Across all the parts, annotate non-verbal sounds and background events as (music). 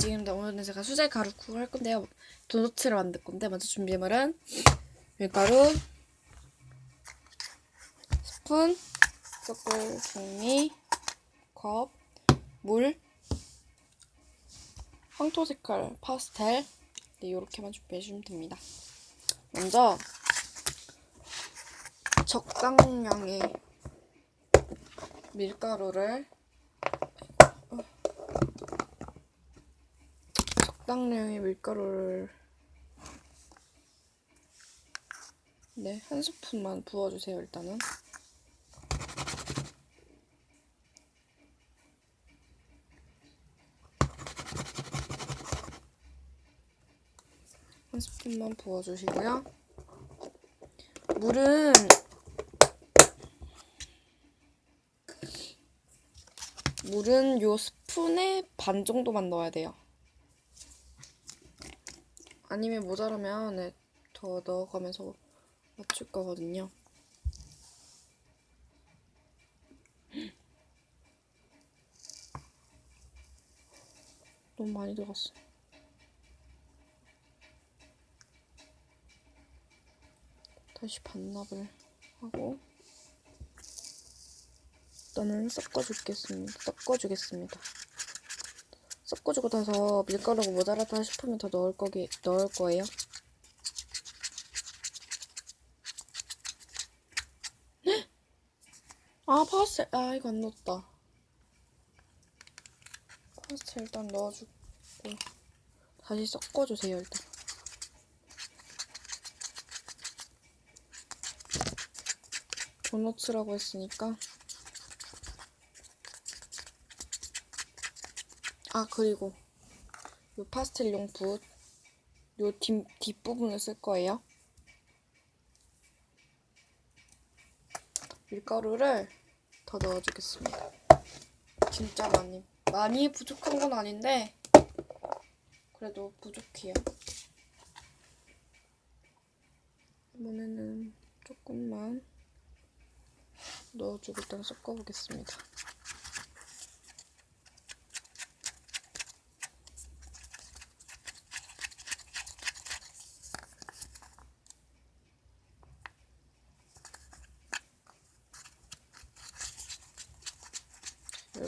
지금 오늘은 제가 수제 가루 국 할 건데요. 도너츠를 만들 건데 먼저 준비물은 밀가루, 스푼, 섞을 종이, 컵, 물, 황토 색깔 파스텔 네, 이렇게만 준비해 주시면 됩니다. 먼저 적당량의 밀가루를 적당량의 밀가루를 네, 한 스푼만 부어주세요, 일단은. 한 스푼만 부어주시고요. 물은 물은 요 스푼의 반 정도만 넣어야 돼요. 아니면 모자라면 네, 더 넣어가면서 맞출 거거든요. (gasps) 너무 많이 들어갔어. 다시 반납을 하고 일단은 섞어주겠습니다. 섞어주겠습니다. 섞어주고 나서 밀가루가 모자라다 싶으면 더 넣을 거기 넣을 거예요. 아 파스텔 아 이거 안 넣었다. 파스텔 일단 넣어주고 다시 섞어주세요 일단. 도너츠라고 했으니까 아 그리고 요 파스텔 용 붓, 요 뒷, 뒷부분을 쓸 거예요. 밀가루를 더 넣어주겠습니다. 진짜 많이. 많이 부족한 건 아닌데, 그래도 부족해요. 이번에는 조금만 넣어주고 일단 섞어보겠습니다.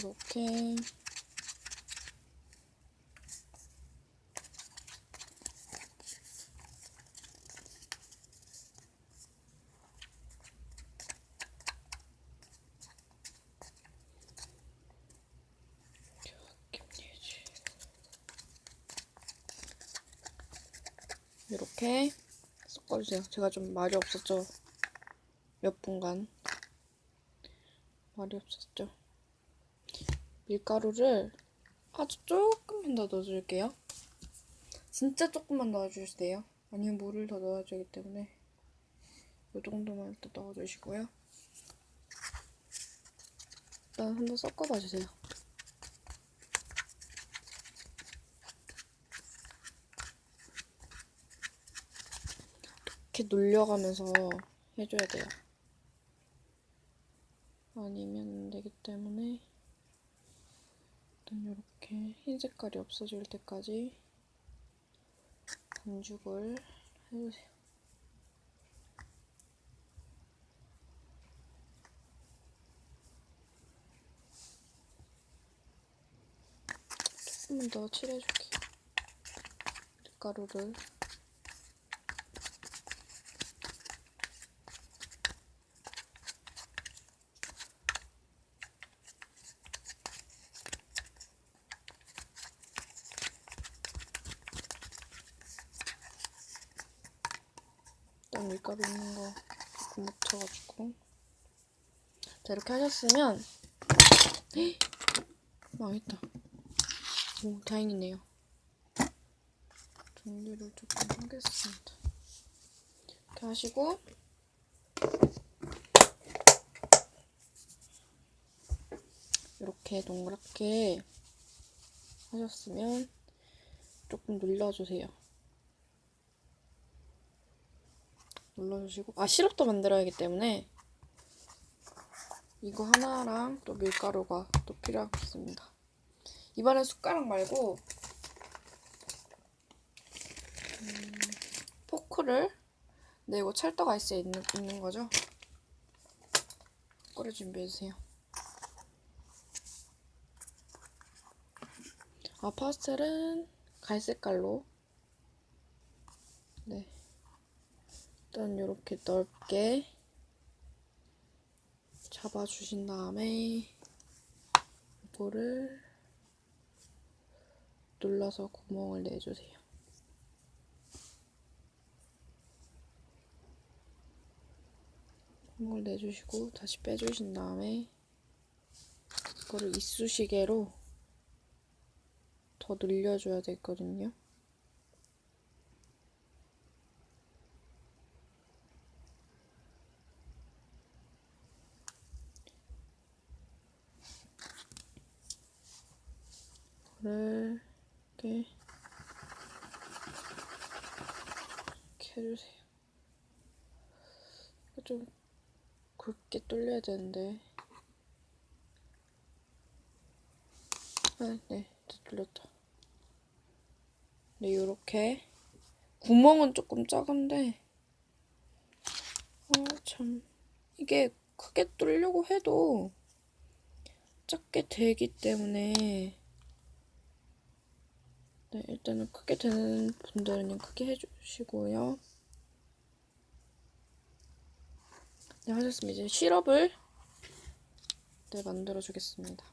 이렇게 이렇게 섞어주세요. 제가 좀 말이 없었죠. 몇 분간 말이 없었죠. 밀가루를 아주 조금만 더 넣어줄게요. 진짜 조금만 넣어주세요. 아니면 물을 더 넣어주기 때문에 이 정도만 일단 넣어주시고요. 일단 한번 섞어봐 주세요. 이렇게 놀려가면서 해줘야 돼요. 아니면 안 되기 때문에 일단 이렇게 흰 색깔이 없어질 때까지 반죽을 해주세요. 조금만 더 칠해줄게요. 밀가루를 밀가루 있는 거 조금 묻혀가지고. 자 이렇게 하셨으면 헉! 망했다. 오 다행이네요. 종류를 조금 하겠습니다. 이렇게 하시고 이렇게 동그랗게 하셨으면 조금 눌러주세요 눌러주시고 아 시럽도 만들어야 하기 때문에 이거 하나랑 또 밀가루가 또 필요하겠습니다. 이번엔 숟가락 말고 음, 포크를 네 이거 찰떡 아이스에 있는, 있는 거죠? 포크를 준비해주세요. 아 파스텔은 갈색깔로 네 일단 이렇게 넓게 잡아주신 다음에 이거를 눌러서 구멍을 내주세요. 구멍을 내주시고 다시 빼주신 다음에 이거를 이쑤시개로 더 늘려줘야 되거든요. 이렇게 이렇게 해주세요. 좀 굵게 뚫려야 되는데. 아, 네, 다 뚫렸다. 네, 요렇게. 구멍은 조금 작은데, 아, 참. 이게 크게 뚫려고 해도 작게 되기 때문에, 네, 일단은 크게 되는 분들은 크게 해주시고요. 네, 하셨으면 이제 시럽을 네, 만들어 주겠습니다.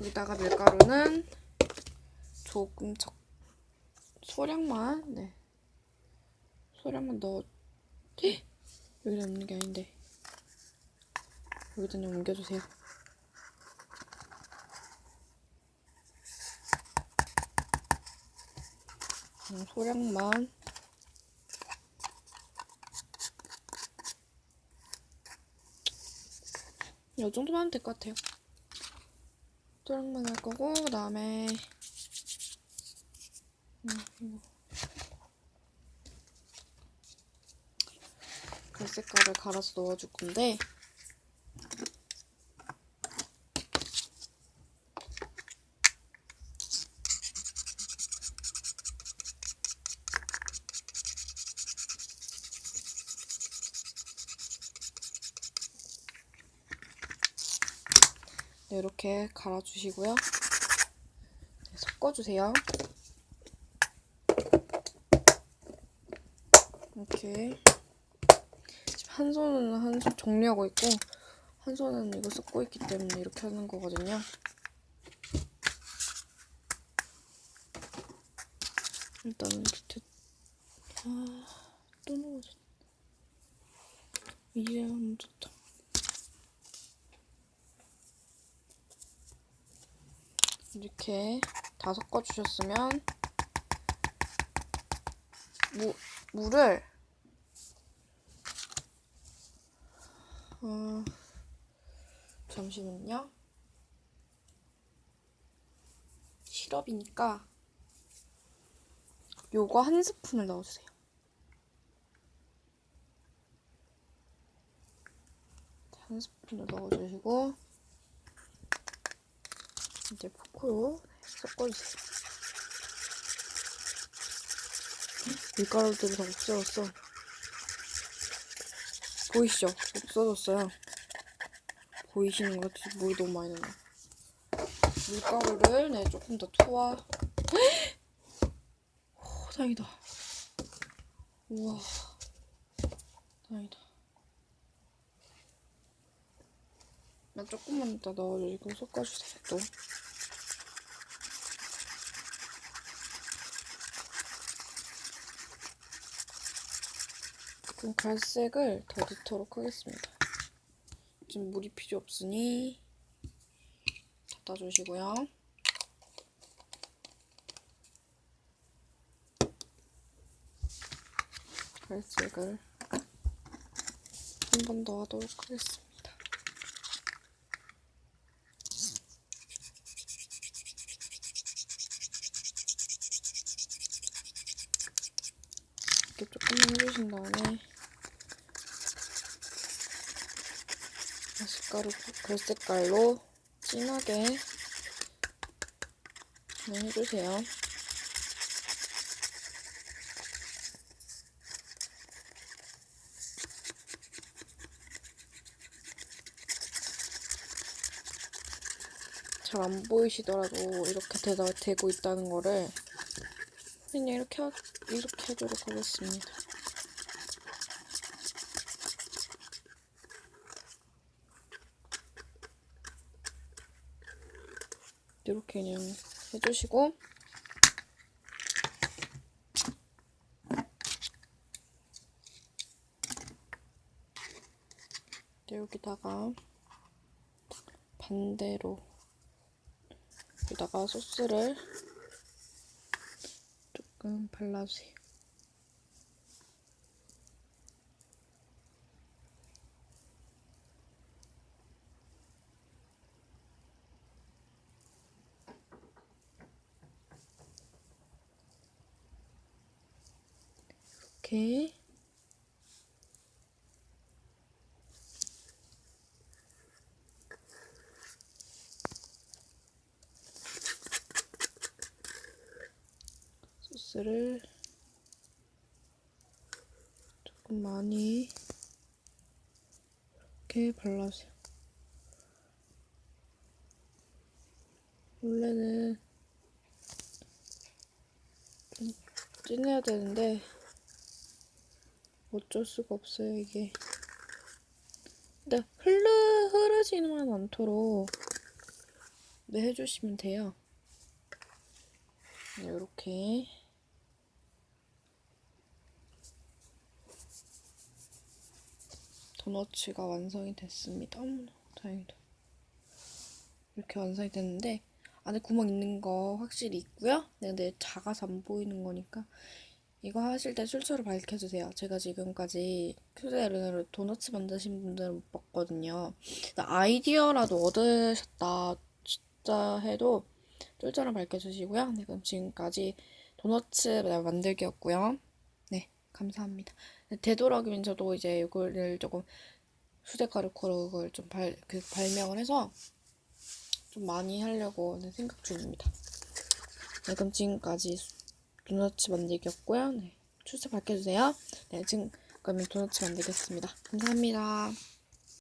여기다가 밀가루는 조금 적 소량만 네 소량만 넣어 헉! 여기다 넣는 게 아닌데 여기다 그냥 옮겨주세요. 소량만 이 정도만 하면 될 것 같아요. 소량만 할 거고 그 다음에 음, 갈색깔을 갈아서 넣어줄 건데 이렇게 갈아주시고요. 네, 섞어주세요. 이렇게 지금 한 손은 한 손 정리하고 있고 한 손은 이거 섞고 있기 때문에 이렇게 하는 거거든요. 일단은 밑에 아또 넣어졌 이제 한번 좋다. 이렇게 다 섞어주셨으면 무, 물을 어, 잠시만요. 시럽이니까 요거 한 스푼을 넣어주세요. 한 스푼을 넣어주시고 이제 포크로 섞어주세요. 밀가루들이 다 없어졌어. 보이시죠? 없어졌어요. 보이시는 것 같아요. 물이 너무 많이 나네. 밀가루를 네 조금 더 투하. (gasps) 오, 다행이다. 우와, 다행이다. 나 조금만 이따 넣어주고 섞어주세요. 또. 좀 갈색을 더 넣도록 하겠습니다. 지금 물이 필요 없으니 닫아주시고요. 갈색을 한 번 더 하도록 하겠습니다. 색깔을 볼색깔로 진하게 해주세요. 잘 안 보이시더라도 이렇게 되다, 되고 있다는 거를 그냥 이렇게, 이렇게 해주도록 하겠습니다. 이렇게 그냥 해주시고 이제 여기다가 반대로 여기다가 소스를 조금 발라주세요. 이렇게 소스를 조금 많이 이렇게 발라주세요. 원래는 좀 진해야 되는데 어쩔 수가 없어요 이게. 근데 흐르 흐르지는 않도록 네 해주시면 돼요. 네, 이렇게 도너츠가 완성이 됐습니다. 어머나, 다행이다. 이렇게 완성이 됐는데 안에 구멍 있는 거 확실히 있고요. 네, 근데 작아서 안 보이는 거니까 이거 하실 때 출처를 밝혀주세요. 제가 지금까지 큐데르 도너츠 만드신 분들은 못 봤거든요. 아이디어라도 얻으셨다 진짜 해도 출처를 밝혀주시고요. 네, 그럼 지금까지 도너츠 만들기였고요. 네, 감사합니다. 네, 되도록이면 저도 이제 이거를 조금 그걸 좀 발, 그 발명을 해서 좀 많이 하려고 네, 생각 중입니다. 네, 그럼 지금까지 도너츠 만들기였고요. 네, 출처 밝혀주세요. 네, 지금 그러면 도너츠 만들겠습니다. 감사합니다.